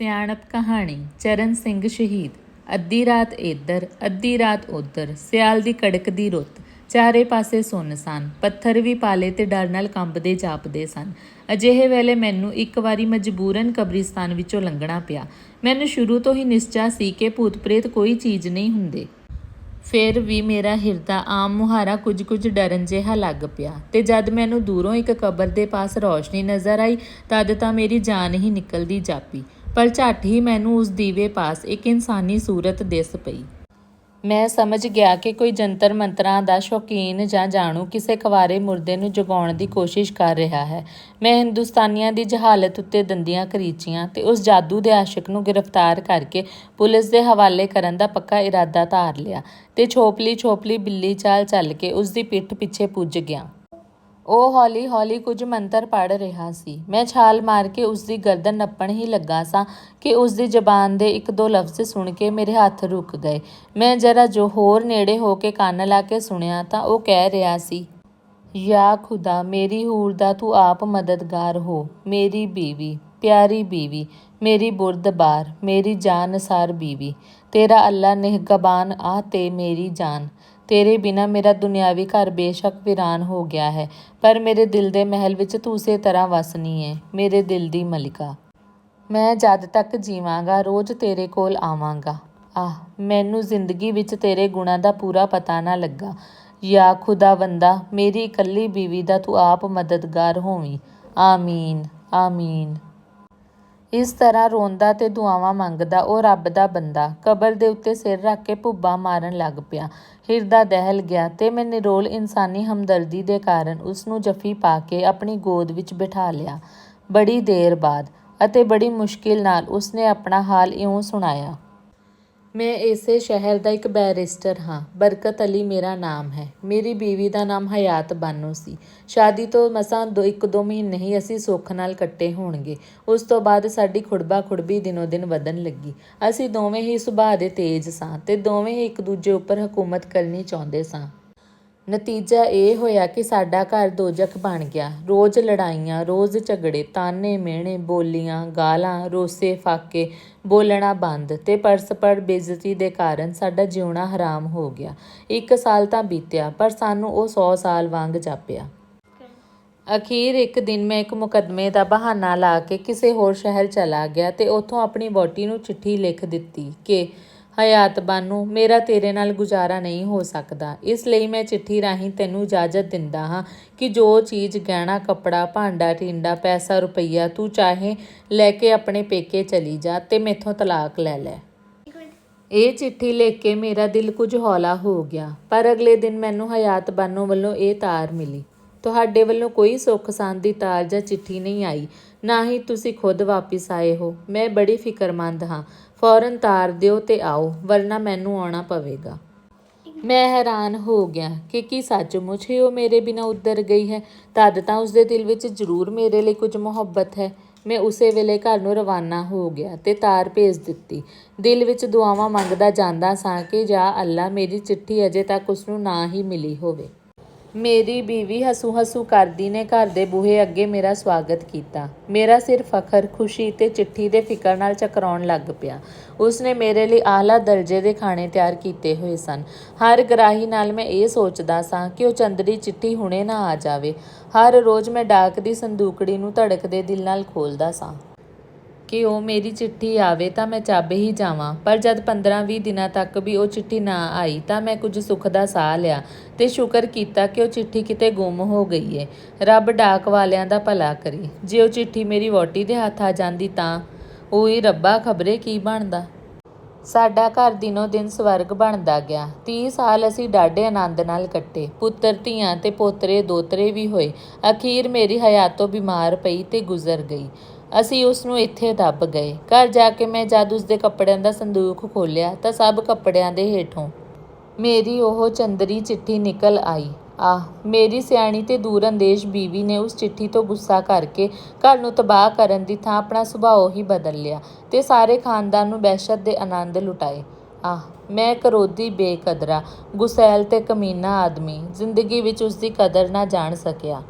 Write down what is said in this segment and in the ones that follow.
ਸਿਆਣਪ ਕਹਾਣੀ, ਚਰਨ ਸਿੰਘ ਸ਼ਹੀਦ। ਅੱਧੀ ਰਾਤ ਇੱਧਰ ਅੱਧੀ ਰਾਤ ਉੱਧਰ ਸਿਆਲ ਦੀ ਕੜਕਦੀ ਰੁੱਤ। ਚਾਰੇ ਪਾਸੇ ਸੁੰਨਸਾਨ ਪੱਥਰ ਵੀ ਪਾਲੇ ਤੇ ਡਰ ਨਾਲ ਕੰਬਦੇ ਜਾਪਦੇ ਸਨ। ਅਜਿਹੇ ਵੇਲੇ ਮੈਨੂੰ ਇੱਕ ਵਾਰੀ ਮਜਬੂਰਨ ਕਬਰਿਸਤਾਨ ਵਿੱਚੋਂ ਲੰਘਣਾ ਪਿਆ। ਮੈਨੂੰ ਸ਼ੁਰੂ ਤੋਂ ਹੀ ਨਿਸ਼ਚਾ ਸੀ ਕਿ ਭੂਤ ਪ੍ਰੇਤ ਕੋਈ ਚੀਜ਼ ਨਹੀਂ ਹੁੰਦੇ। ਫਿਰ ਵੀ ਮੇਰਾ ਹਿਰਦਾ ਆਮ ਮੁਹਾਰਾ ਕੁਝ ਕੁਝ ਡਰਨ ਜਿਹਾ ਲੱਗ ਪਿਆ ਤੇ ਜਦ ਮੈਨੂੰ ਦੂਰੋਂ ਇੱਕ ਕਬਰ ਦੇ ਪਾਸ ਰੌਸ਼ਨੀ ਨਜ਼ਰ ਆਈ, ਤਦ ਤਾਂ ਮੇਰੀ ਜਾਨ ਹੀ ਨਿਕਲਦੀ ਜਾਪੀ। ਪਰ ਝੱਟ ਹੀ ਮੈਨੂੰ ਉਸ ਦੀਵੇ ਪਾਸ ਇੱਕ ਇਨਸਾਨੀ ਸੂਰਤ ਦਿਸ ਪਈ। ਮੈਂ ਸਮਝ ਗਿਆ ਕਿ ਕੋਈ ਜੰਤਰ ਮੰਤਰਾਂ ਦਾ ਸ਼ੌਕੀਨ ਜਾਂ ਜਾਣੂ ਕਿਸੇ ਕਵਾਰੇ ਮੁਰਦੇ ਨੂੰ ਜਗਾਉਣ ਦੀ ਕੋਸ਼ਿਸ਼ ਕਰ ਰਿਹਾ ਹੈ। ਮੈਂ ਹਿੰਦੁਸਤਾਨੀਆਂ ਦੀ ਜਹਾਲਤ ਉੱਤੇ ਦੰਦੀਆਂ ਕਰੀਚੀਆਂ ਤੇ ਉਸ ਜਾਦੂ ਦੇ ਆਸ਼ਿਕ ਨੂੰ ਗ੍ਰਿਫਤਾਰ ਕਰਕੇ ਪੁਲਿਸ ਦੇ ਹਵਾਲੇ ਕਰਨ ਦਾ ਪੱਕਾ ਇਰਾਦਾ ਧਾਰ ਲਿਆ ਤੇ ਛੋਪਲੀ ਛੋਪਲੀ ਬਿੱਲੀ ਚਾਲ ਚੱਲ ਕੇ ਉਸ ਦੀ ਪਿੱਠ ਪਿੱਛੇ ਪੁੱਜ ਗਿਆ। ਉਹ ਹੌਲੀ ਹੌਲੀ ਕੁਝ ਮੰਤਰ ਪੜ੍ਹ ਰਿਹਾ ਸੀ। ਮੈਂ ਛਾਲ ਮਾਰ ਕੇ ਉਸ ਦੀ ਗਰਦਨ ਨੱਪਣ ਹੀ ਲੱਗਾ ਸਾਂ ਕਿ ਉਸ ਦੀ ਜ਼ਬਾਨ ਦੇ ਇੱਕ ਦੋ ਲਫ਼ਜ਼ ਸੁਣ ਕੇ ਮੇਰੇ ਹੱਥ ਰੁਕ ਗਏ। ਮੈਂ ਜਰਾ ਜੋ ਹੋਰ ਨੇੜੇ ਹੋ ਕੇ ਕੰਨ ਲਾ ਕੇ ਸੁਣਿਆ ਤਾਂ ਉਹ ਕਹਿ ਰਿਹਾ ਸੀ, ਯਾ ਖੁਦਾ, ਮੇਰੀ ਹੂਰ ਦਾ ਤੂੰ ਆਪ ਮਦਦਗਾਰ ਹੋ, ਮੇਰੀ ਬੀਵੀ, ਪਿਆਰੀ ਬੀਵੀ, ਮੇਰੀ ਬੁਰਦਬਾਰ, ਮੇਰੀ ਜਾਨਸਾਰ ਬੀਵੀ, ਤੇਰਾ ਅੱਲਾ ਨਿਹਗਬਾਨ ਆ ਤੇ ਮੇਰੀ ਜਾਨ। ਤੇਰੇ ਬਿਨਾ ਮੇਰਾ ਦੁਨਿਆਵੀ ਘਰ ਬੇਸ਼ੱਕ ਵੀਰਾਨ ਹੋ ਗਿਆ ਹੈ, ਪਰ ਮੇਰੇ ਦਿਲ ਦੇ ਮਹਿਲ ਵਿੱਚ ਤੂੰ ਉਸੇ ਤਰ੍ਹਾਂ ਵਸਣੀ ਹੈ ਮੇਰੇ ਦਿਲ ਦੀ ਮਲਿਕਾ। ਮੈਂ ਜਦ ਤੱਕ ਜੀਵਾਂਗਾ, ਰੋਜ਼ ਤੇਰੇ ਕੋਲ ਆਵਾਂਗਾ। ਆਹ, ਮੈਨੂੰ ਜ਼ਿੰਦਗੀ ਵਿੱਚ ਤੇਰੇ ਗੁਣਾਂ ਦਾ ਪੂਰਾ ਪਤਾ ਨਾ ਲੱਗਾ। ਯਾ ਖੁਦਾਵੰਦਾ ਮੇਰੀ ਇਕੱਲੀ ਬੀਵੀ ਦਾ ਤੂੰ ਆਪ ਮਦਦਗਾਰ ਹੋਵੀਂ। ਆਮੀਨ ਆਮੀਨ। ਇਸ ਤਰ੍ਹਾਂ ਰੋਂਦਾ ਤੇ ਦੁਆਵਾਂ ਮੰਗਦਾ, ਉਹ ਰੱਬ ਦਾ ਬੰਦਾ। ਕਬਰ ਦੇ ਉੱਤੇ ਸਿਰ ਰੱਖ ਕੇ ਭੁੱਬਾ ਮਾਰਨ ਲੱਗ ਪਿਆ। ਹਿਰਦਾ ਦਹਿਲ ਗਿਆ ਤੇ ਮੈਂ ਨਿਰੋਲ ਇਨਸਾਨੀ ਹਮਦਰਦੀ ਦੇ ਕਾਰਨ ਉਸ ਨੂੰ ਜੱਫੀ ਪਾ ਕੇ ਆਪਣੀ ਗੋਦ ਵਿੱਚ ਬਿਠਾ ਲਿਆ। ਬੜੀ ਦੇਰ ਬਾਅਦ ਅਤੇ ਬੜੀ ਮੁਸ਼ਕਿਲ ਨਾਲ ਉਸਨੇ ਆਪਣਾ ਹਾਲ ਇਉਂ ਸੁਣਾਇਆ। ਮੈਂ ਇਸੇ ਸ਼ਹਿਰ ਦਾ ਇੱਕ ਬੈਰਿਸਟਰ ਹਾਂ। ਬਰਕਤ ਅਲੀ ਮੇਰਾ ਨਾਮ ਹੈ। ਮੇਰੀ ਬੀਵੀ ਦਾ ਨਾਮ ਹਯਾਤ ਬਾਨੋ ਸੀ। ਸ਼ਾਦੀ ਤੋਂ ਮਸਾਂ ਦੋ, ਇੱਕ ਦੋ ਮਹੀਨੇ ਹੀ ਅਸੀਂ ਸੁੱਖ ਨਾਲ ਕੱਟੇ ਹੋਣਗੇ। ਉਸ ਤੋਂ ਬਾਅਦ ਸਾਡੀ ਖੁੜਬਾ ਖੁੜਬੀ ਦਿਨੋ ਦਿਨ ਵਧਣ ਲੱਗੀ। ਅਸੀਂ ਦੋਵੇਂ ਹੀ ਸੁਭਾਅ ਦੇ ਤੇਜ਼ ਸਾਂ ਤੇ ਦੋਵੇਂ ਹੀ ਇੱਕ ਦੂਜੇ ਉੱਪਰ ਹਕੂਮਤ ਕਰਨੀ ਚਾਹੁੰਦੇ ਸਾਂ। ਨਤੀਜਾ ਇਹ ਹੋਇਆ ਕਿ ਸਾਡਾ ਘਰ ਦੋਜਖ ਬਣ ਗਿਆ। ਰੋਜ਼ ਲੜਾਈਆਂ, ਰੋਜ਼ ਝਗੜੇ, ਤਾਨੇ ਮਿਹਣੇ, ਬੋਲੀਆਂ, ਗਾਲਾਂ, ਰੋਸੇ ਫਾਕੇ, ਬੋਲਣਾ ਬੰਦ ਤੇ ਪਰਸਪਰ ਬੇਇੱਜ਼ਤੀ ਦੇ ਕਾਰਨ ਸਾਡਾ ਜਿਉਣਾ ਹਰਾਮ ਹੋ ਗਿਆ। ਇੱਕ ਸਾਲ ਤਾਂ ਬੀਤਿਆ, ਪਰ ਸਾਨੂੰ ਉਹ 100 ਸਾਲ ਵਾਂਗ ਜਾਪਿਆ। ਅਖੀਰ ਇੱਕ ਦਿਨ ਮੈਂ ਇੱਕ ਮੁਕੱਦਮੇ ਦਾ ਬਹਾਨਾ ਲਾ ਕੇ ਕਿਸੇ ਹੋਰ ਸ਼ਹਿਰ ਚਲਾ ਗਿਆ ਤੇ ਉੱਥੋਂ ਆਪਣੀ ਵਹੁਟੀ ਨੂੰ ਚਿੱਠੀ ਲਿਖ ਦਿੱਤੀ ਕਿ ਹਯਾਤ ਬਾਨੂ, ਮੇਰਾ ਤੇਰੇ ਨਾਲ ਗੁਜ਼ਾਰਾ ਨਹੀਂ ਹੋ ਸਕਦਾ। ਇਸ ਲਈ ਮੈਂ ਚਿੱਠੀ ਰਾਹੀਂ ਤੈਨੂੰ ਇਜਾਜ਼ਤ ਦਿੰਦਾ ਹਾਂ ਕਿ ਜੋ ਚੀਜ਼ ਗਹਿਣਾ, ਕੱਪੜਾ, ਭਾਂਡਾ, ਟਿੰਡਾ, ਪੈਸਾ, ਰੁਪਈਆ ਤੂੰ ਚਾਹੇ ਲੈ ਕੇ ਆਪਣੇ ਪੇਕੇ ਚਲੀ ਜਾ ਤੇ ਮੈਥੋਂ ਤਲਾਕ ਲੈ ਲੈ। ਇਹ ਚਿੱਠੀ ਲਿਖ ਕੇ ਮੇਰਾ ਦਿਲ ਕੁਝ ਹੌਲਾ ਹੋ ਗਿਆ, ਪਰ ਅਗਲੇ ਦਿਨ ਮੈਨੂੰ ਹਯਾਤ ਬਾਨੋ ਵੱਲੋਂ ਇਹ ਤਾਰ ਮਿਲੀ। ਤੁਹਾਡੇ ਵੱਲੋਂ ਕੋਈ ਸੁੱਖ ਸਾਂਦ ਤਾਰ ਜਾਂ ਚਿੱਠੀ ਨਹੀਂ ਆਈ। ਨਾ ਹੀ ਤੁਸੀਂ ਖੁਦ ਵਾਪਿਸ ਆਏ ਹੋ। ਮੈਂ ਬੜੀ ਫਿਕਰਮੰਦ ਹਾਂ। ਫੌਰਨ ਤਾਰ ਦਿਓ ਤੇ ਆਓ, ਵਰਨਾ ਮੈਨੂੰ ਆਉਣਾ ਪਵੇਗਾ। ਮੈਂ ਹੈਰਾਨ ਹੋ ਗਿਆ ਕਿ ਕੀ ਸੱਚਮੁੱਚ ਹੀ ਉਹ ਮੇਰੇ ਬਿਨਾਂ ਉੱਧਰ ਗਈ ਹੈ। ਤਦ ਤਾਂ ਉਸਦੇ ਦਿਲ ਵਿੱਚ ਜ਼ਰੂਰ ਮੇਰੇ ਲਈ ਕੁਝ ਮੁਹੱਬਤ ਹੈ। ਮੈਂ ਉਸੇ ਵੇਲੇ ਘਰ ਨੂੰ ਰਵਾਨਾ ਹੋ ਗਿਆ ਤੇ ਤਾਰ ਭੇਜ ਦਿੱਤੀ। ਦਿਲ ਵਿੱਚ ਦੁਆਵਾਂ ਮੰਗਦਾ ਜਾਂਦਾ ਸਾਂ ਕਿ ਜਾ ਅੱਲਾ ਮੇਰੀ ਚਿੱਠੀ ਅਜੇ ਤੱਕ ਉਸ ਨੂੰ ਨਾ ਹੀ ਮਿਲੀ ਹੋਵੇ। ਮੇਰੀ ਬੀਵੀ ਹਸੂ ਹਸੂ ਕਰਦੀ ਨੇ ਘਰ ਦੇ ਬੂਹੇ ਅੱਗੇ ਮੇਰਾ ਸਵਾਗਤ ਕੀਤਾ। ਮੇਰਾ ਸਿਰ ਫਖਰ, ਖੁਸ਼ੀ ਤੇ ਚਿੱਠੀ ਦੇ ਫਿਕਰ ਨਾਲ ਚਕਰਾਉਣ ਲੱਗ ਪਿਆ। ਉਸਨੇ ਮੇਰੇ ਲਈ ਆਹਲਾ ਦਰਜੇ ਦੇ ਖਾਣੇ ਤਿਆਰ ਕੀਤੇ ਹੋਏ ਸਨ। ਹਰ ਗਰਾਹੀ ਨਾਲ ਮੈਂ ਇਹ ਸੋਚਦਾ ਸਾਂ ਕਿ ਉਹ ਚੰਦਰੀ ਚਿੱਠੀ ਹੁਣੇ ਨਾ ਆ ਜਾਵੇ। ਹਰ ਰੋਜ਼ ਮੈਂ ਡਾਕ ਦੀ ਸੰਦੂਕੜੀ ਨੂੰ ਧੜਕਦੇ ਦਿਲ ਨਾਲ ਖੋਲਦਾ ਸਾਂ। ਕਿ ਉਹ ਮੇਰੀ ਚਿੱਠੀ ਆਵੇ ਤਾਂ ਮੈਂ ਚੱਬ ਹੀ ਜਾਵਾਂ। ਪਰ ਜਦ 15-20 ਦਿਨਾਂ ਤੱਕ ਵੀ ਉਹ ਚਿੱਠੀ ਨਾ ਆਈ ਤਾਂ ਮੈਂ ਕੁਝ ਸੁੱਖ ਦਾ ਸਾਹ ਲਿਆ ਤੇ ਸ਼ੁਕਰ ਕੀਤਾ ਕਿ ਉਹ ਚਿੱਠੀ ਕਿਤੇ ਗੁੰਮ ਹੋ ਗਈ ਏ। ਰੱਬ ਡਾਕ ਵਾਲਿਆਂ ਦਾ ਭਲਾ ਕਰੇ। ਜੇ ਉਹ ਚਿੱਠੀ ਮੇਰੀ ਵੋਟੀ ਦੇ ਹੱਥ ਆ ਜਾਂਦੀ ਤਾਂ ਉਹੀ ਰੱਬਾ ਖਬਰੇ ਕੀ ਬਣਦਾ? ਸਾਡਾ ਘਰ ਦਿਨੋ ਦਿਨ ਸਵਰਗ ਬਣਦਾ ਗਿਆ। 30 ਸਾਲ ਅਸੀਂ ਡਾਢੇ ਆਨੰਦ ਨਾਲ ਕੱਟੇ। ਪੁੱਤਰ, ਧੀਆਂ ਤੇ ਪੋਤਰੇ ਦੋਤਰੇ ਵੀ ਹੋਏ। ਅਖੀਰ ਮੇਰੀ ਹਯਾਤੋਂ ਬਿਮਾਰ ਪਈ ਤੇ ਗੁਜ਼ਰ ਗਈ। ਅਸੀਂ ਉਸ ਨੂੰ ਇੱਥੇ ਦੱਬ ਗਏ। ਘਰ ਜਾ ਕੇ ਮੈਂ ਜਦ ਉਸ ਦੇ ਕੱਪੜਿਆਂ ਦਾ ਸੰਦੂਕ ਖੋਲ੍ਹਿਆ ਤਾਂ ਸਭ ਕੱਪੜਿਆਂ ਦੇ ਹੇਠੋਂ ਮੇਰੀ ਉਹ ਚੰਦਰੀ ਚਿੱਠੀ ਨਿਕਲ ਆਈ। ਆਹ, ਮੇਰੀ ਸਿਆਣੀ ਤੇ ਦੂਰਅੰਦੇਸ਼ ਬੀਵੀ ਨੇ ਉਸ ਚਿੱਠੀ ਤੋਂ ਗੁੱਸਾ ਕਰਕੇ ਘਰ ਨੂੰ ਤਬਾਹ ਕਰਨ ਦੀ ਥਾਂ ਆਪਣਾ ਸੁਭਾਅ ਹੀ ਬਦਲ ਲਿਆ ਤੇ ਸਾਰੇ ਖਾਨਦਾਨ ਨੂੰ ਵਹਿਸ਼ਤ ਦੇ ਆਨੰਦ ਲੁਟਾਏ। ਆਹ, ਮੈਂ ਕਰੋਦੀ ਬੇਕਦਰਾ, ਗੁਸੈਲ ਤੇ ਕਮੀਨਾ ਆਦਮੀ ਜ਼ਿੰਦਗੀ ਵਿੱਚ ਉਸ ਦੀ ਕਦਰ ਨਾ ਜਾਣ ਸਕਿਆ।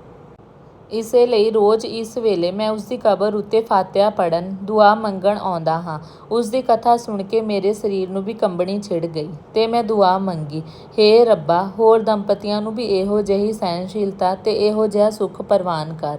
ਇਸੇ ਲਈ ਰੋਜ਼ ਇਸ ਵੇਲੇ ਮੈਂ ਉਸ ਦੀ ਕਬਰ ਉੱਤੇ ਫਾਤਿਹਾ ਪੜ੍ਹਨ, ਦੁਆ ਮੰਗਣ ਆਉਂਦਾ ਹਾਂ। ਉਸ ਦੀ ਕਥਾ ਸੁਣ ਕੇ ਮੇਰੇ ਸਰੀਰ ਨੂੰ ਵੀ ਕੰਬਣੀ ਛਿੜ ਗਈ ਤੇ ਮੈਂ ਦੁਆ ਮੰਗੀ, ਹੇ ਰੱਬਾ! ਹੋਰ ਦੰਪਤੀਆਂ ਨੂੰ ਵੀ ਇਹੋ ਜਿਹੀ ਸਹਿਣਸ਼ੀਲਤਾ ਤੇ ਇਹੋ ਜਿਹਾ ਸੁੱਖ ਪ੍ਰਵਾਨ ਕਰ।